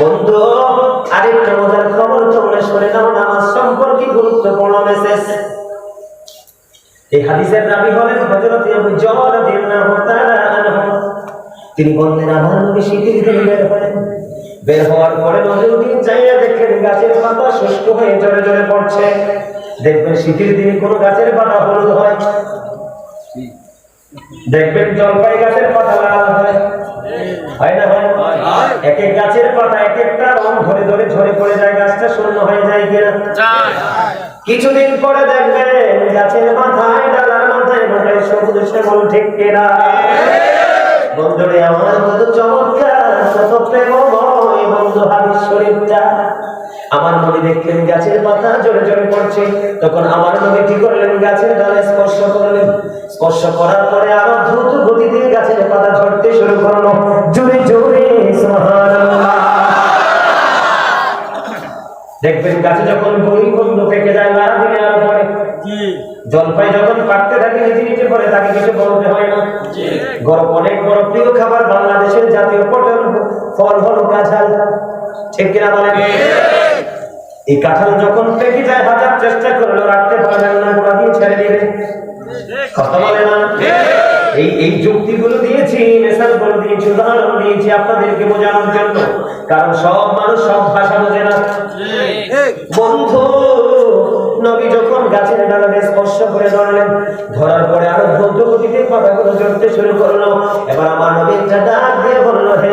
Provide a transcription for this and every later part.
বন্ধু আরেকটা মজার খবর তোমরা শুনে নাও নামাজ সম্পর্কে গুরুত্বপূর্ণ মেসেজ এই হাদিসের রাবি হলেন হযরত আবু জর রাদিয়াল্লাহু তাআলা আনহু। তিনি বললেন আমার নবী শীতের দিনে বের হলেন। বের হওয়ার পরে নজর দিয়ে চাইয়া দেখলেন গাছের পাতা শুষ্ক হয়ে জোরে জোরে পড়ছে। দেখবেন শীতের দিনে কোনো গাছের পাতা হলুদ হয়। দেখবেন জলপাই গাছের পাতা লাল হয়। হয় না হয় হয়। এক এক গাছের পাতা এক একটা রং ধরে ধরে ঝরে পড়ে যায় গাছটা শূন্য হয়ে যায় কিনা? কিছুদিন পরে দেখবেন গাছের মাথায় ডালার মাথায় মাথায় সবুজ শ্যামল ঠিক কিনা? বন্ধুরে আমার কত চমৎকার কত বন্ধু হাদিস শরীফটা আমার নবী দেখলেন গাছের পাতা জোরে জোরে পড়ছে। তখন আমার নবী কি করলেন? গাছের ডালে স্পর্শ করলেন। স্পর্শ করার পরে আরও দ্রুত গতিতে গাছের পাতা ঝরতে শুরু করল। জোরে জোরে দেখবেন গাছে যখন বই বন্ধ পেকে যায় লাড়া দিলে আর পরে জলপাই যখন পাকতে থাকে নিচে নিচে পড়ে তাকে কিছু বলতে হয় না। গরম অনেক বড় প্রিয় খাবার বাংলাদেশের জাতীয় পটল। ফল হলো কাঁঠাল ঠিক কিনা বলেন? এই কাঁঠাল যখন পেকে যায় হাজার চেষ্টা করলেও রাখতে পারবেন না গোড়া দিয়ে ছেড়ে দিবে। কথা বলে না? এই এই যুক্তিগুলো দিয়েছি মেসাজগুলো দিয়েছি উদাহরণ দিয়েছি আপনাদেরকে বোঝানোর জন্য। কারণ সব মানুষ সব ভাষা বোঝে না। বন্ধু নবী যখন গাছের ডালাকে স্পর্শ করে ধরলেন ধরার পরে আরও দ্রুত গতিতে পাতাগুলো চড়তে শুরু করল। এবার আমার নবী একটা ডাক দিয়ে বলল হে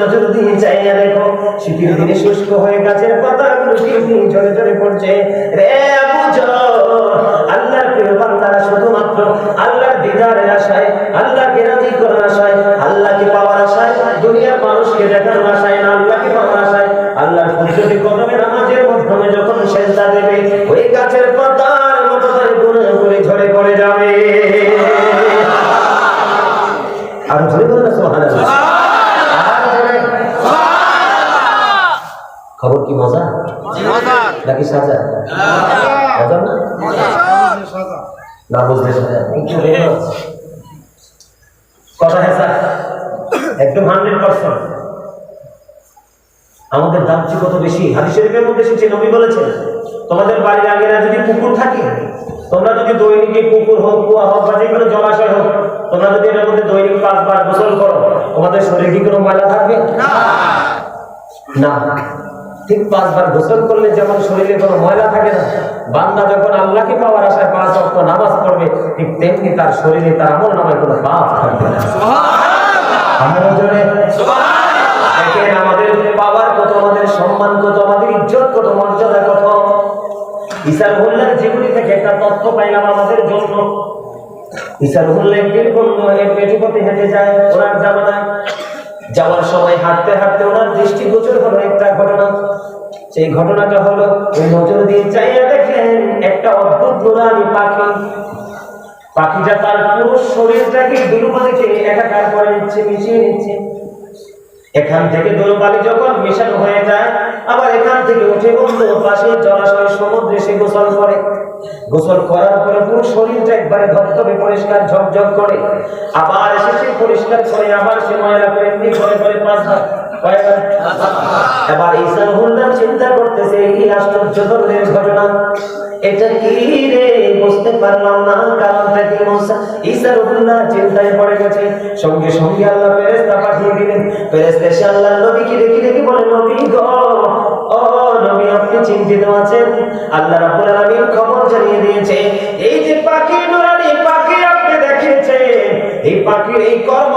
নজর দিয়ে চাইয়া দেখো। শীতের দিনে শুষ্ক হয়ে গাছের শীত দিয়ে ঝরে ঝরে পড়ছে। রে বুঝো, আল্লাহর প্রিয় বান্দারা শুধুমাত্র আল্লাহর দিদারের আশায়, আল্লাহকে রাজি করার আশায়, আল্লাহকে পাওয়ার আশায় দুনিয়ার মানুষকে দেখানোর সাজা? না? না সাজা। কথা হ্যাঁ একদম হান্ড্রেড পার্সেন্ট। আমাদের দামচি কত বেশি? হাদিস শরীফের মধ্যে এসেছে নবী বলেছেন তোমাদের বাড়ির আগেরা যদি পুকুর থাকে তোমরা যদি দৈনিক পুকুর হোক কুয়া হোক বা যে কোনো জলাশয় হোক তোমরা যদি এটার মধ্যে দৈনিক পাঁচবার গোসল করো তোমাদের শরীরে কি কোনো ময়লা থাকবে? না। ঠিক পাঁচবার গোসল করলে যেমন শরীরে কোনো ময়লা থাকে না বান্দা যখন আল্লাহকে পাওয়ার আশায় পাঁচ অক্ট নামাজ পড়বে ঠিক তেমনি তার শরীরে তার আমল নামায় কোনো পাপ থাকবে না। আমাদের পাওয়ার কত আমাদের সম্মান কত আমাদের ইজ্জত কত মর্যাদা কত? জীবনী থেকে একটা তথ্য পাইলাম আমাদের জন্য। ইসার উল্লাহ একদিন এক মেঠুপথে হেঁটে যায় ওনার জামানায় যাওয়ার সময় হাঁটতে হাঁটতে ওনার দৃষ্টিগোচর হলো, একটা ঘটনা। সেই ঘটনাটা হলো, ওই নজর দিয়ে চাইয়া দেখলেন একটা অদ্ভুত নুরানি পাখি। পাখিটা তার পুরো শরীরটাকে দুর্বলিকে একাকার করে নিচ্ছে, মিশিয়ে নিচ্ছে। এখান থেকে দোলবালি যখন মেশানো হয়ে যায়, আবার এখান থেকে উঠে বন্ধু পাশে জলাশয়, সমুদ্রে সে গোসল করে। গোসল করার পরে পুরো শরীরটা একবারে ধবধবে, পরিষ্কার ঝকঝক করে। আবার এসে সে পরিষ্কার করে, আবার সে ময়লা করে, এমনি করে করে পাঁচবার? এবার হুল্লার চিন্তা করতেছে, এই আশ্চর্য ধরনের ঘটনা। এটা কি রে? বুঝতে পারলাম না। কারণটা কি মৌসা ঈশান হুল্লাহ চিন্তায় পড়ে গেছে। সঙ্গে সঙ্গে আল্লাহ ফেরেশতা পাঠিয়ে দিলেন। ফেরেশতা এসে আল্লাহর নবীকে দেখি দেখি বলে, নবী গো, ও নবী, আপনি চিন্তিত আছেন? আল্লাহ রাব্বুল আলামিন খবর জানিয়ে দিয়েছে, এই যে পাখি নুরানি, পাখি আপনি দেখেছেন এই পাখির এই কর্ম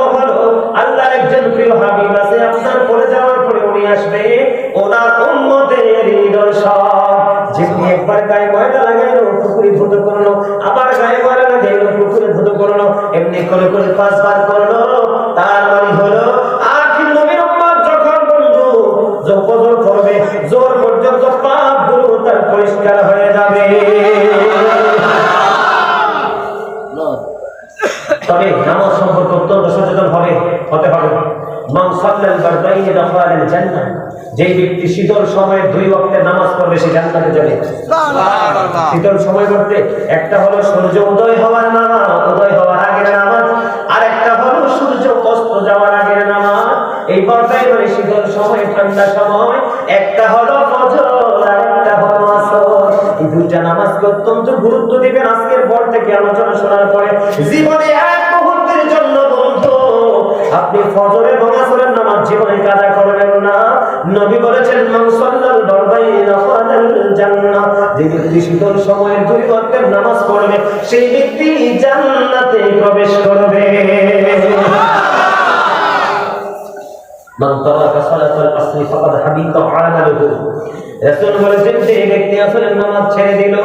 একবার গায়ে ময়লা লাগাইলো, পুকুরে ধুতো করল, আবার গায়ে ময়লা লাগাইলো, পুকুরে ধুতো করল, এমনি করে করে পাঁচবার করল তার হলো সচেতন হবে, হতে হবে। মাংসাল্লাল বারদাইয়ে দখলাল জান্নাত যে ব্যক্তি শীতল সময়ে দুই ওয়াক্তের নামাজ পড়বে সে জান্নাতে যাবে শীতল সময় বলতে একটা হলো সূর্য উদয় হওয়ার নামাজ উদয় হওয়ার আগের নামাজ আর একটা হলো সূর্য অস্ত যাওয়ার আগের নামাজ। এই পর্যায়ে মানে শীতল সময় ঠান্ডা সময় একটা হলো ফজর আর একটা হলো আসর। এই দুইটা নামাজকে অত্যন্ত গুরুত্ব দিবেন আজকের পর থেকে আলোচনা শোনার পরে। জীবনে এক মুহূর্তের জন্য বন্ধু আপনি ফজর এবং আসরের নামাজ জীবনে কাজা করবেন না নবী বলেছেন, মান সাল্লাল বারবাইনা ফালাল জান্নাহ। যে ব্যক্তি শীতল সময়ে দুই ওয়াক্তের নামাজ পড়বে, সেই ব্যক্তি জান্নাতে প্রবেশ করবে। মান তারাকা সালাতাল ফাকাদ রাসূল বলেছেন, যে ব্যক্তি নামাজ ছেড়ে দিল,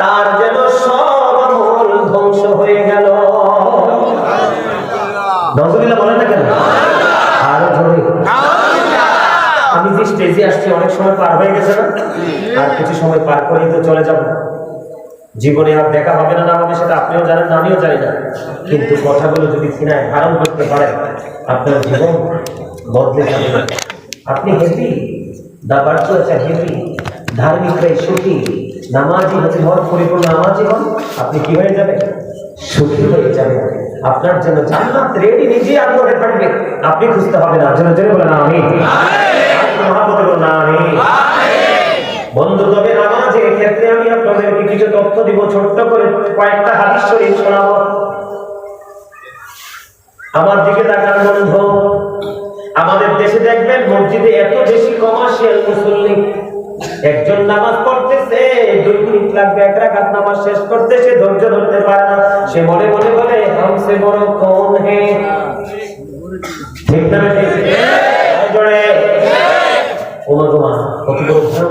তার যেন সব আমল ধ্বংস হয়ে গেল। নজরুল্লাহ না কেন? আমি যে স্টেজে আসছি অনেক সময় পার হয়ে গেছে না? আর কিছু সময় পার করেই তো চলে যাব। জীবনে আর দেখা হবে না না হবে সেটা আপনিও জানেন না আমিও জানি না। কিন্তু কথাগুলো যদি সিনায় ধারণ করতে পারেন আপনার জীবন বদলে যাবে। আপনি হেপি দা বার্থ আছে হেপি ধার্মিকরাই সুখী। নামাজি হতে হন পরিপূর্ণ নামাজি হন। আপনি কি হয়ে যাবেন? সুখী হয়ে যাবেন। আপনার জন্য জান্নাত রেডি নিজে আগ্রহে থাকবে আপনি খুঁজতে হবে না। জন্য জন্য বলে না আমি মহাপতি বলে না আমি বন্ধু, তবে নামাজের ক্ষেত্রে আমি আপনাদেরকে কিছু তথ্য দিব, ছোট্ট করে কয়েকটা হাদিস শরীফ শোনাবো। আমার দিকে তাকান, বন্ধু। আমাদের দেশে দেখবেন, মসজিদে এত বেশি কমার্শিয়াল মুসল্লি একজন নামাজ পড়তেছে দুই মিনিট লাগবে এক রাকাত নামাজ শেষ করতে, সে ধৈর্য ধরতে পারে না। সে মনে মনে বলে হামসে বড় কোন হে? ঠিক না জোরে। কত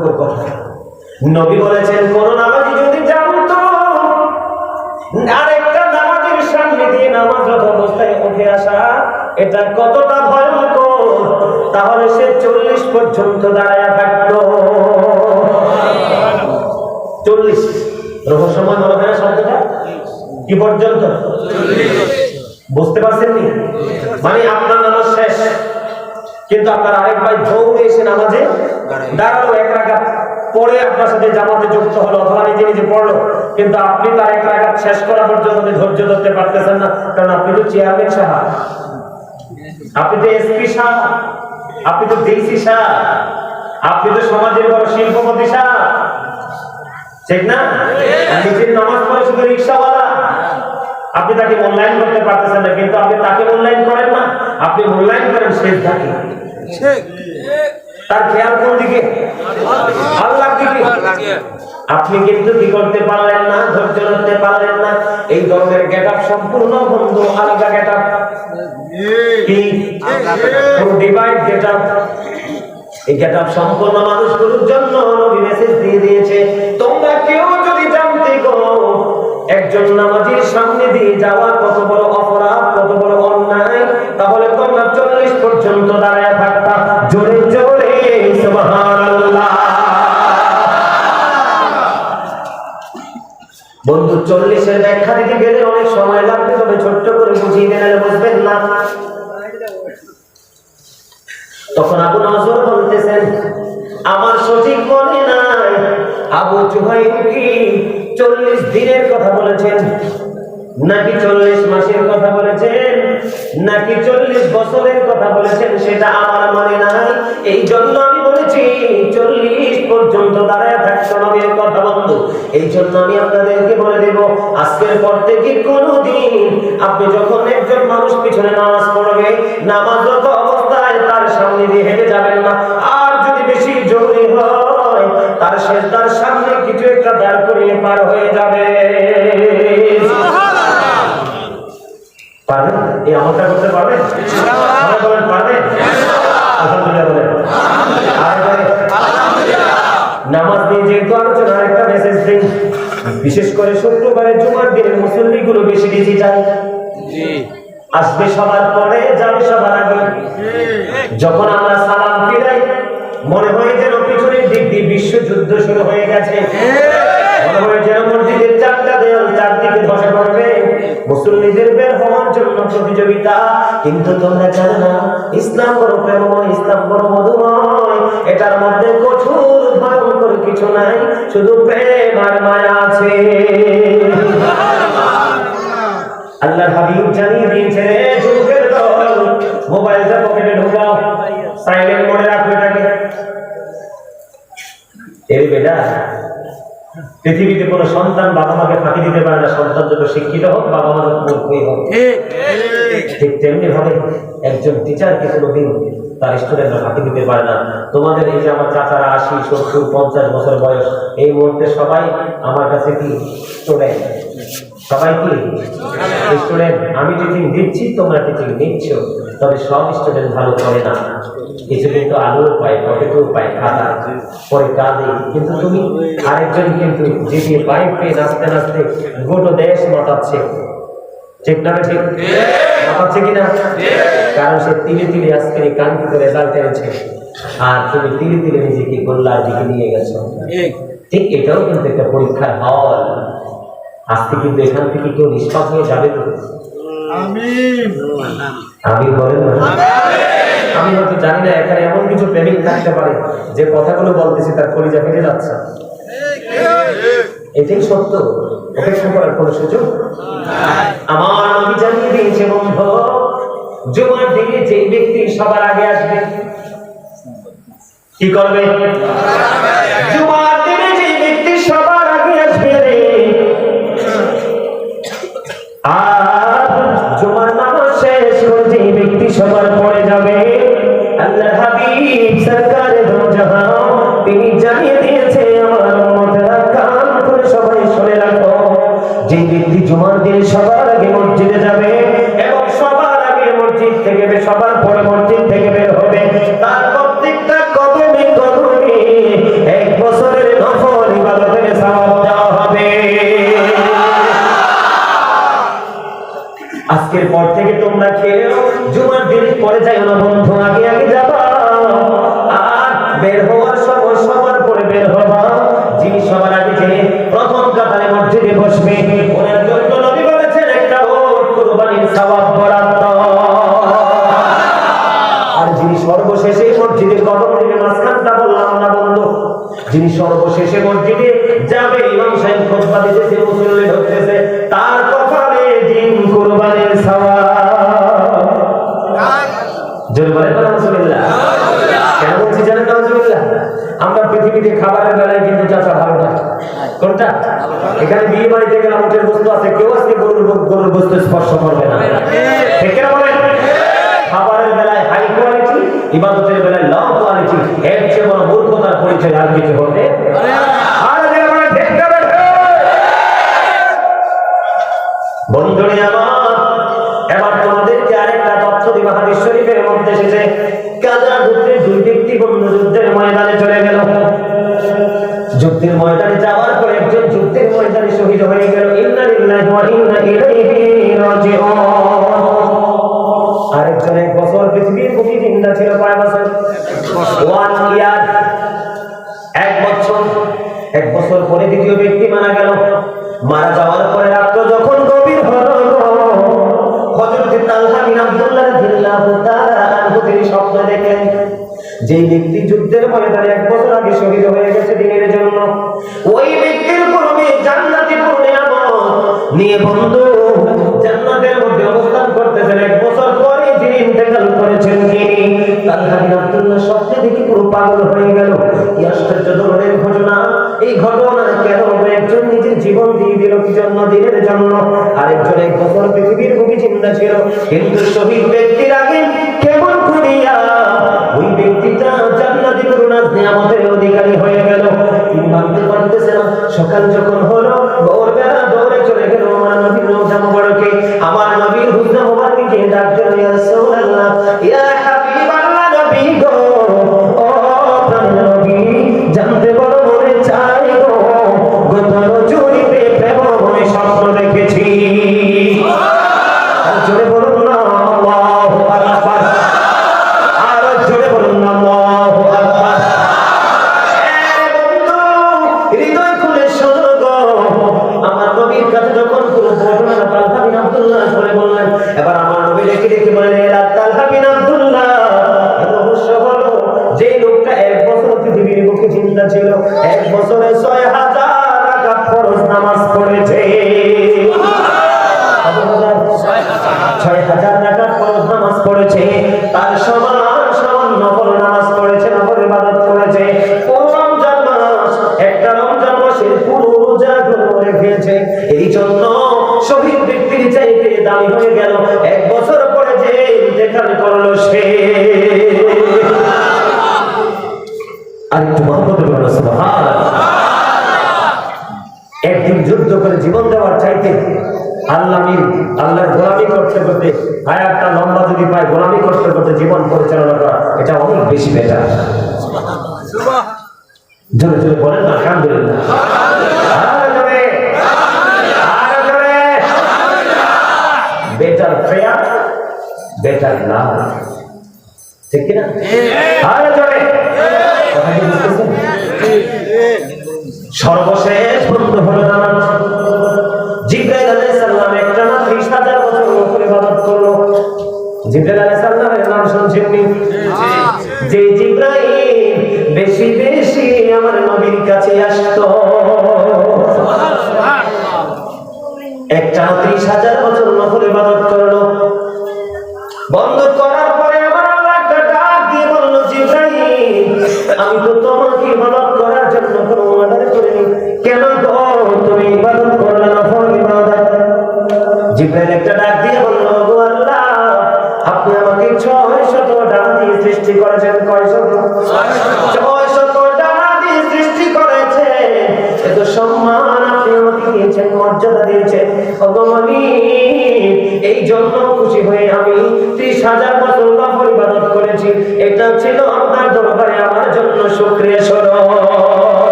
বড় কথা। নবী বলেছেন, কোন নামাজি যদি জানতো, আরেকটা নামাজের সামনে দিয়ে নামাজরত অবস্থায় উঠে আসা, এটা কতটা ভয়ঙ্কর? তাহলে সে চল্লিশ পর্যন্ত দাঁড়ায় থাকতো। চল্লিশ। রহস্যময় হয় না শব্দটা? কি পর্যন্ত? বুঝতে পারছেন নি মানে আপনার নামাজ শেষ। কিন্তু আপনার আরেক ভাই দৌড়ে এসে নামাজে দাঁড়াল এক রাখাত পরে আপনার সাথে জামাতে যুক্ত হলো, অথবা নিজে নিজে পড়ল। কিন্তু আপনি তার এক রাখাত শেষ করা পর্যন্ত ধৈর্য ধরতে পারতেছেন না, কারণ আপনি তো চেয়ারম্যান সাহা আপনি তো এসপি সাহ আপনি তো ডিসি সাহ আপনি তো সমাজের বড় শিল্পপতি সাহ ঠিক না? নিজের নামাজ পড়ে শুধু রিক্সাওয়ালা। আপনি তাকে মূল্যায়ন করতে পারতেছেন না কিন্তু আপনি তাকে মূল্যায়ন করেন না। আপনি মূল্যায়ন করেন তাকে তার খেয়াল কোন দিকে? আল্লাহ দিকে আপনি কিন্তু কি করতে পারলেন না ধৈর্য ধরতে পারলেন না। এই ধরনের গেট সম্পূর্ণ বন্ধু আলাদা গেট কি ডিভাইড গেট এই গেট সম্পূর্ণ মানুষগুলোর জন্য নবী মেসেজ দিয়ে দিয়েছে। তোমরা কেউ যদি জানতে গো, একজন নামাজির সামনে দিয়ে যাওয়া কত বড় অপরাধ, কত বড় অন্যায়, তাহলে তোমরা চল্লিশ পর্যন্ত দাঁড়ায় জোরে জোরে বন্ধু, চল্লিশের ব্যাখ্যা দিতে গেলে অনেক সময় লাগবে, তবে ছোট্ট করে বুঝিয়ে দিলে বুঝবেন। আবু জুহাইব কি চল্লিশ দিনের কথা বলেছেন? নাকি চল্লিশ মাসের কথা বলেছেন? নাকি চল্লিশ বছরের কথা বলেছেন? সেটা আমার মনে নাই। এই জন্য আমি বলেছি, চল্লিশ পর্যন্ত দাঁড়ায় থাকতো নবীর কথা বন্ধু। এই জন্য আমি আপনাদেরকে বলে দেব, আজকের পর থেকে কোনোদিন আপনি যখন একজন মানুষ পিছনে নামাজ পড়বে, নামাজরত অবস্থায় তার সামনে দিয়ে হেঁটে যাবেন না। তার শেষ তার সামনে কিছু একটা দাঁড় করিয়ে পার হয়ে যাবে। পারবেন? এই আমলটা করতে পারবেন? বলেন পারবেন। নামাজ নিয়ে যেহেতু আলোচনা একটা মেসেজ দিন। বিশেষ করে শুক্রবারে জুমার দিনের মুসল্লিগুলো বেশি ডিজিটাল আসবে সবার পরে যাবে সবার আগে। যখন আমরা সালাম ফিরাই মনে হয় যেন দিয়ে বিশ্বযুদ্ধ শুরু হয়ে গেছে। এটার মধ্যে কঠোর, ভয়ঙ্কর কিছু নাই, শুধু প্রেম আর মায়া আছে। হাবিব জানিয়ে দিয়েছে মোবাইলটা পকেটে ঢুকাও। সাইলেন্ট মোডে এর বেটা পৃথিবীতে কোনো সন্তান বাবা মাকে ফাঁকি দিতে পারে না সন্তান যত শিক্ষিত হোক বাবা মা যত মূর্খই হোক। ঠিক তেমনি ভাবে একজন টিচারকে কোনোদিন তার স্টুডেন্টরা ফাঁকি দিতে পারে না। তোমাদের এই যে আমার চাচারা আশি সত্তর পঞ্চাশ বছর বয়স এই মুহূর্তে সবাই আমার কাছে কি স্টুডেন্ট সবাই কি? স্টুডেন্ট আমি টিচিং দিচ্ছি তোমরা টিচিং নিচ্ছ। তবে সব স্টুডেন্ট ভালো করে না। কিছু কিন্তু আলু পায় পটেটো পায় খাতা, পরে কাজে। কিন্তু তুমি আরেকজন কিন্তু জিপিএ পাইপ পেয়ে নাচতে নাচতে গোটো দেশ মাতাচ্ছে। ঠিক না ঠিক? কিনা? কারণ সে তিলে তিলে আজকে এই রেজাল্ট এনেছে। আর তুমি তিলে তিলে নিজেকে গোল্লার দিকে নিয়ে গেছো। ঠিক এটাও কিন্তু একটা পরীক্ষার হল। আজকে কিন্তু এখান থেকে কেউ নিষ্পাপ হয়ে যাবে তো? আমি বলেন আমি হয়তো জানি না এখানে এমন কিছু প্রেমিক থাকতে পারে যে কথাগুলো বলতেছি তার কলিজা ফেটে যাচ্ছে। এটাই সত্য। অপেক্ষা করার কোনো সুযোগ আমার নবী জানিয়ে দিয়েছে বন্ধু জুমার দিনে যে ব্যক্তি সবার আগে আসবে কি করবে? জুমার দিনে যে ব্যক্তি সবার আগে আসবে। রে আর আজকের পর থেকে তোমরা খেয়েও জুমার দিন পরে যাই না বন্ধু, আগে আগে যাবা। আর বের হওয়ার সময় সবার পরে বের হবা। যিনি সবার আগে যে প্রথম কাতারে মসজিদে বসবে, ওনার জন্য নবী বলেছেন, একটা সওয়াব বরাদ্দ। আর যিনি সর্বশেষে মসজিদে কদম দিবে মাঝখানটা বললাম না বন্ধু, যিনি সর্বশেষে মসজিদে যাবে, ইমাম সাহেব খুতবা দিতেছে মুসল্লি ঢুকতেছে, তার খাবারের বেলায় কিন্তু ভালো না। কোনটা? এখানে বিয়ে বাড়িতে গেলাম উঠের বস্তু আছে, কেউ গরুর বস্তু স্পর্শ করবে খাবারের বেলায় হাই কোয়ালিটি ইবাদতের ব্যক্তি যুদ্ধের ময়দানে এক বছর আগে শহীদ হয়ে গেছে দিনের জন্য। ওই ব্যক্তির পূর্বে জান্নাতি পূর্ণে নিয়ে বন্ধু। জান্নাতের মধ্যে অবস্থান করতেছেন এক বছর পরে যিনি ইন্তেকাল করেছেন তিনি। বিন আব্দুল্লাহ স্বপ্নে দেখে পুরো পাগল হয়ে গেল। কি আশ্চর্য ধরনের ঘটনা। এই ঘটনা কেন একজন নিজের জীবন দিয়ে দিল কি জন্য দিনের জন্য? আরেকজন এক বছর পৃথিবীর বুকে চিন্তা ছিল। কিন্তু শহীদ ব্যক্তির আগে সকাল যখন হলো দামি হয়ে গেল। এক বছর পরে যে যেখানে করল সে। আর একটু মোহাম্মদ একদিন যুদ্ধ করে জীবন দেওয়ার চাইতে আল্লাহ আল্লাহর গোলামি করতে করতে হায়াতটা লম্বা যদি পায় গোলামি করতে করতে জীবন পরিচালনা করা এটা অনেক বেশি বেটার। জোরে জোরে বলেন আলহামদুলিল্লাহ আরও জোরে, আরও জোরে। বেটার ফেয়ার বেটার লাভ ঠিক কিনা? সর্বশেষ বন্ধ হলো নামাজ একটা না 30000 বছর উপরে ইবাদত করল। জিব্রাইল আলাইহিস সালামের যে জিব্রাইল বেশি বেশি আমার নবীর কাছে আসতো। একটা ত্রিশ হাজার বছর নফল ইবাদত করল। বন্ধ করার পরে আমার আল্লাহ ডাক দিয়ে বলল, জিব্রাইল, আমি তো তোমাকে ইবাদত করার জন্য কোনো অর্ডার করিনি। কেন তো তুমি ইবাদত করলে না, ফল ইবাদত? জিব্রাইল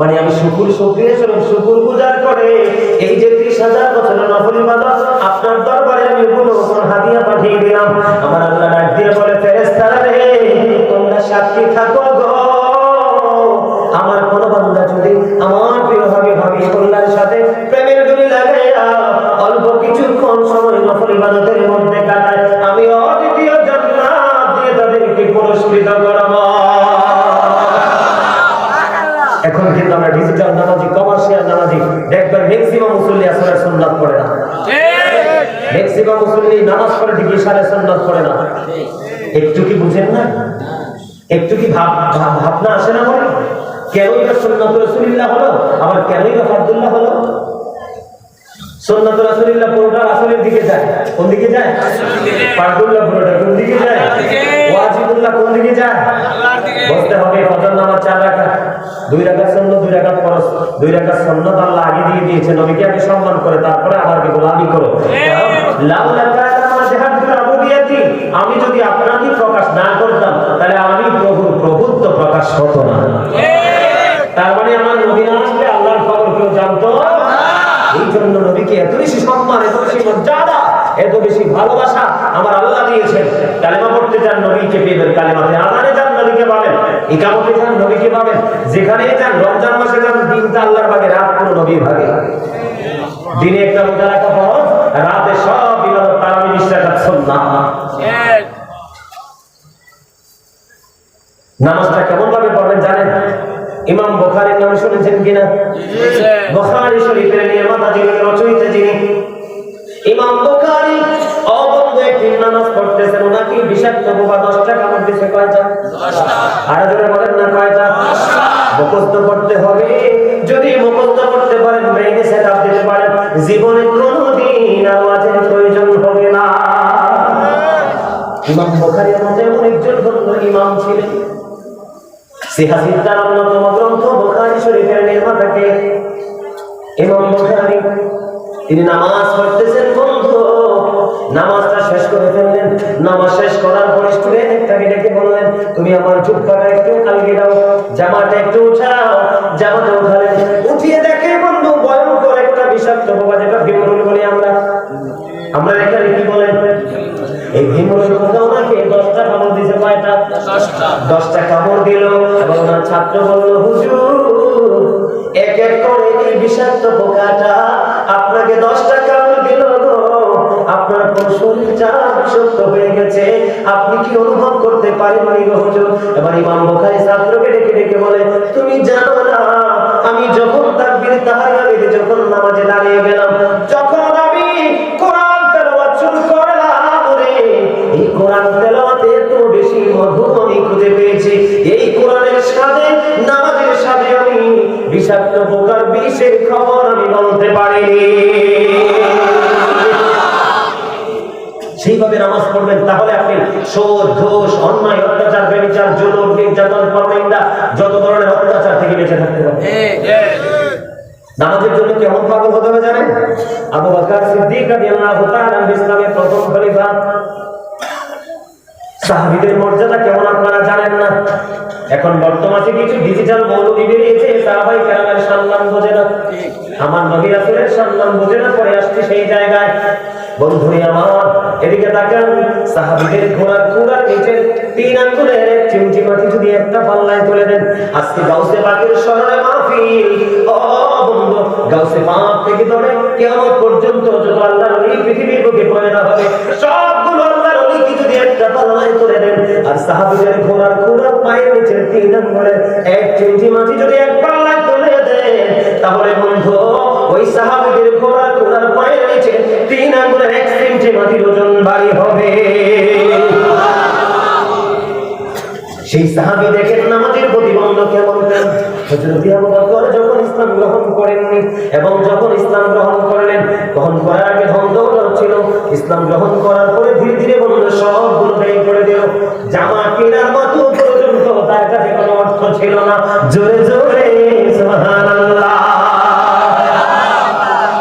মানে আমি শুকুর শুক্রিয়া স্বরূপ শুকুর পূজার করে এই যে ত্রিশ হাজার বছরের নফল ইবাদত, আপনার দরবারে আমি গুণগণ হাদিয়া পাঠিয়ে দিলাম। আমার আল্লাহ ডাক দিয়ে বলে ফেরেস্তারা রে, তোমরা সাক্ষী থাকো আমার কোন বান্দা যদি আমার প্রিয় ভাবি ভাবি কল্যাণের সাথে প্রেমের ডুরি লাগাইয়া অল্প কিছুক্ষণ সময় নফল ইবাদতের মধ্যে কাটায় নামাজ পড়ে ঠিকই সারে সুন্নাত পড়ে না। একটু কি বুঝেন না? একটু কি ভাব ভাব- ভাবনা আসে না মনে? কেনই বা সুন্নাত রাসূলুল্লাহ হলো? আবার কেনই বা ফারদুল্লাহ হলো? সুন্নাত রাসূলুল্লাহ পুরোটা রাসূলের দিকে যায়। কোন দিকে যায়? ফারদুল্লাহ পুরোটা কোন দিকে যায়? ওয়াজিবুল্লাহ কোন দিকে যায়? বলতে হবে, ফজর নামাজ চার রাকাত। দুই রাকাত সুন্নাত, দুই ফরজ। দুই রাকাত সুন্নাত আল্লাহ আগে দিয়ে দিয়েছে। নবীকে আগে সম্মান করে, তারপরে আমাকে গোলামি করো। আমি যদি আপনাকে প্রকাশ না করতাম, তাহলে আমি প্রভুর প্রভুত্ব প্রকাশ হতো না। তার মানে আমার নবী না আসলে আল্লাহর খবর কেউ জানতো? এই জন্য নবীকে এত বেশি সম্মান, এত বেশি মর্যাদা, এত বেশি ভালোবাসা আমার আল্লাহ দিয়েছেন। কালেমা পড়তে যান নবীকে পেবেন কালেমাতে আজানে যান নবীকে পাবেন। ইকামতে যান নবীকে পাবেন। যেখানে যান, রমজান মাসে যান, দিনটা আল্লাহর ভাগে, রাত পুরো নবীর ভাগে। দিনে একটা রোজা রাখা ফরজ, রাতে সব বিষাক্ত বোবা দশটা কামড় দিছে কয়টা আর জোরে বলেন না কয়টা মুখস্থ করতে হবে। যদি মুখস্থ করতে পারেন ব্রেনে সেট আপ দিতে পারেন। জীবনে কোনোদিন আওয়াজের প্রয়োজন হবে না। ইমাম বুখারী আমাদের এমন একজন বন্ধু ইমাম ছিলেন। সিহাসিদ্দার অন্যতম গ্রন্থ বুখারী শরীফের নির্মাতাকে ইমাম বুখারী তিনি নামাজ তুমি আমার জুব্বাটা একটু কালকে দাও জামাটা একটু উঠাও জামাটা উঠালেন উঠিয়ে দেখে বন্ধু ভয়ঙ্কর একটা বিষাক্ত বোবা যেটা বিমরুল বলি আমরা। আমরা এখানে কি বলেন এই ভীমরুল কথা ওনাকে দশটা কামড় দিছে কয়টা? দশটা। কামড় দিল এবং ওনার ছাত্র বলল হুজুর এক এক করে এই বিষাক্ত পোকাটা আপনাকে দশটা কামড় দিল আপনার কোন শরীর চাপ বিষাক্ত হয়ে গেছে, আপনি কি অনুভব করতে পারেননি গো হুজুর এবার ইমাম বুখারী ছাত্রকে ডেকে ডেকে বলে, তুমি জানো না, আমি যখন তাকবীর তাহারিয়া যখন নামাজে দাঁড়িয়ে গেলাম, যখন আমি কোরআন তেলাওয়াত শুরু করলাম রে, এই কোরআন তেলাওয়াতে এত বেশি মধু আমি খুঁজে পেয়েছি। এই কোরআনের সাথে নামাজের সাথে আমি বিষাক্ত পোকার বিষের খবর আমি বলতে পারিনি। সেইভাবে নামাজ পড়বেন তাহলে আপনি সোদ ঘোষ অন্যায় অত্যাচার ব্যবচার জুলুম নির্যাতন পরনিন্দা যত ধরনের অত্যাচার থেকে বেঁচে থাকতে পারবেন নামাজের জন্য কেমন পাগল হতে হবে জানেন? আবু বকর সিদ্দিক রাদিয়াল্লাহু তাআলা ইসলামের প্রথম খলিফা। সাহাবীদের মর্যাদা কেমন আপনারা জানেন না? এখন বর্তমানে কিছু ডিজিটাল মৌলবি বেরিয়েছে সাহাবাই কেরামের সম্মান বোঝে না। আমার নবী রাসূলের সম্মান বোঝে না, পরে আসছে সেই জায়গায়। বন্ধুরে আমার, এদিকে তাকান, সাহাবীদের ঘোড়ার ঘোড়ার নিচে তিন আঙ্গুলের এক চিমটি মাটি যদি একটা পাল্লায় তুলে দেন, আজকে গাউসে পাকের স্মরণে মাহফিল। ও বন্ধু, গাউসে পাক থেকে ধরে কিয়ামত পর্যন্ত যত আল্লাহর ওলি পৃথিবীর বুকে পয়দা হবে সবগুলো সাহাবীদের ঘোড়ার ঘোড়ার পায়ের নিচের তিন আঙ্গুলের এক চিমটি মাটি যদি এক পাল্লায় তুলে দেয় তাহলে বন্ধু, ওই সাহাবীদের ঘোড়ার ঘোড়ার পায়ের নিচে তিন আঙ্গুলের এক চিমটি মাটির ওজন ভারী হবে। সেই সাহাবী দেখেন নামাজের প্রতিবন্ধ কেমন হযরত আবু বকর যখন ইসলাম গ্রহণ করেননি এবং যখন ইসলাম গ্রহণ করলেন গ্রহণ করার আগে ধন ছিল ইসলাম গ্রহণ করার পরে ধীরে ধীরে বন্ধ সবগুলো ব্যয় করে দিল। জামা কেনার মতো পর্যন্ত তার কাছে কোনো অর্থ ছিল না। জোরে জোরে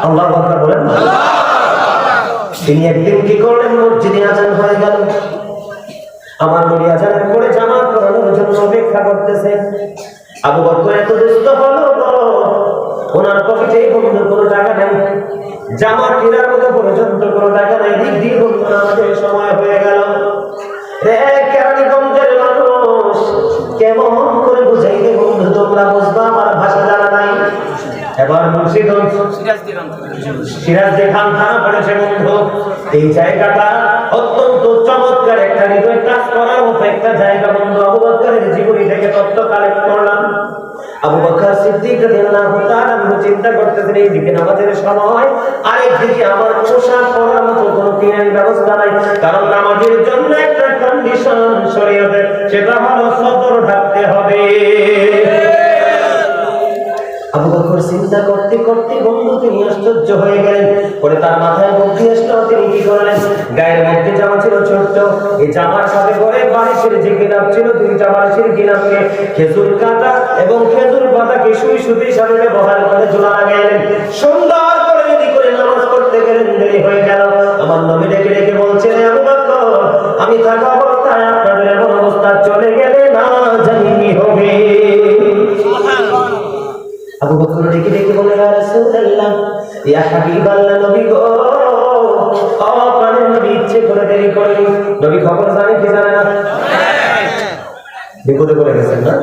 আল্লাহু বলেন। তিনি একদিন কি করলেন? মসজিদে আজান হয়ে গেল। আমার নবী পরে জামা করানোর জন্য অপেক্ষা করতেছে আবু এত হলো। ওনার কোনো টাকা নেই। জামা কেনার মতো পর্যন্ত কোনো টাকা নেই। দিক বন্ধু সময় হয়ে গেল। কেমন করে আমার ভাষা জানা নাই। এবার সিরাজ দেখান থানা পড়েছে বন্ধু। এই জায়গাটা অত্যন্ত চমৎকার একটা হৃদয় কাজ করার মতো একটা জায়গা, বন্ধু। আবু বকরের জীবনী থেকে তথ্য কালেক্ট করলাম। আবু বকর সিদ্দিক রাদিয়াল্লাহু তাআলা আনহু চিন্তা করতেছেন এইদিকে নামাজের সময় আরেকদিকে আমার পোশাক পরার মতো কোনো কেনার ব্যবস্থা নাই, কারণ নামাজের জন্য একটা কন্ডিশন শরীয়তের সেটা হলো সদর ঢাকতে হবে। আবু চিন্তা করতে করতে বন্ধু তিনি আশ্চর্য হয়ে গেলেন। পরে তার মাথায় বুদ্ধি আসলো, তিনি কি করলেন? গায়ের মধ্যে জামা ছিল ছোট্ট, এই জামার সাথে করে বালিশের যে গিলাপ ছিল দুইটা বালিশের গিলাপকে খেজুর কাটা এবং খেজুর পাতাকে সুই সুতি সাথে ব্যবহার করে জোড়া লাগাইলেন। সুন্দর করে যদি করে নামাজ পড়তে গেলেন, দেরি হয়ে গেল। আমার নবী ডেকে ডেকে বলছে আমি থাকা অবস্থায় আপনাদের এমন অবস্থা চলে গেলে না জানি হবে? আবু বকর ডেকে ডেকে বলে ইয়া রাসূলুল্লাহ ইয়া হাবিবাল্লাহ নবী গো ও প্রাণের নবী ইচ্ছে করে দেরি করেন। নবী খবর জানে কি জানে না? বিপদে পড়ে গেছেন না?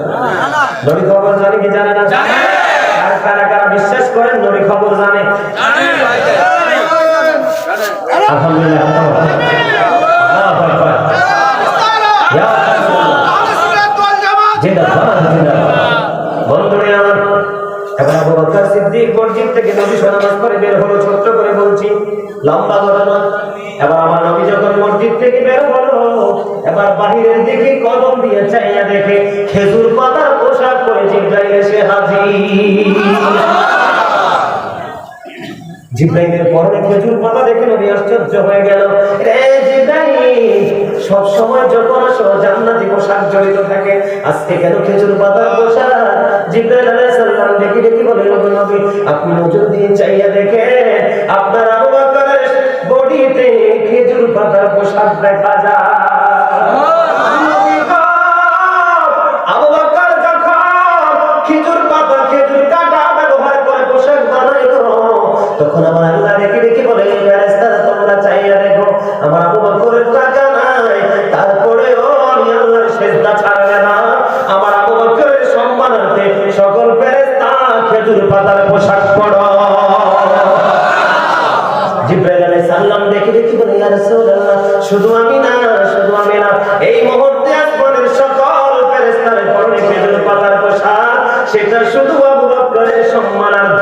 নবী খবর জানে কি জানে না? আর কারা কারা বিশ্বাস করেন নবী খবর জানে। আশ্চর্য হয়ে গেল। সব সময় যখন জান্নাতি পোশাক জড়িত থাকে। আজকে কেন খেজুর পাতার পোশাক? জিব্রাইল আলাইহিস সালাম দেখি দেখি বলে "ওগো নবী, আপনি নজর দিয়ে চাইয়া দেখে আপনার আবু বকরের বডিতে খেজুর পাতার পোশাক দেখা যায়।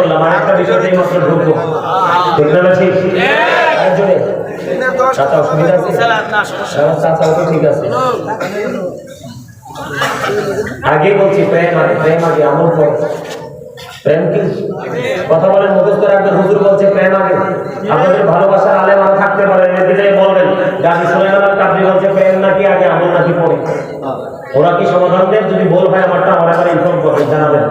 করলাম, আর একটা বিষয়টাই মাত্র ঢুকবো। না ঠিক? আগে আপনাদের ভালোবাসার আরও থাকতে পারে বলবেন। আল বলছে, প্রেম নাকি আগে, আমল নাকি পরে? ওরা কি সমাধান দেন যদি বল হয় আমারটা আমার একবার ইনফর্ম করবেন জানাবেন।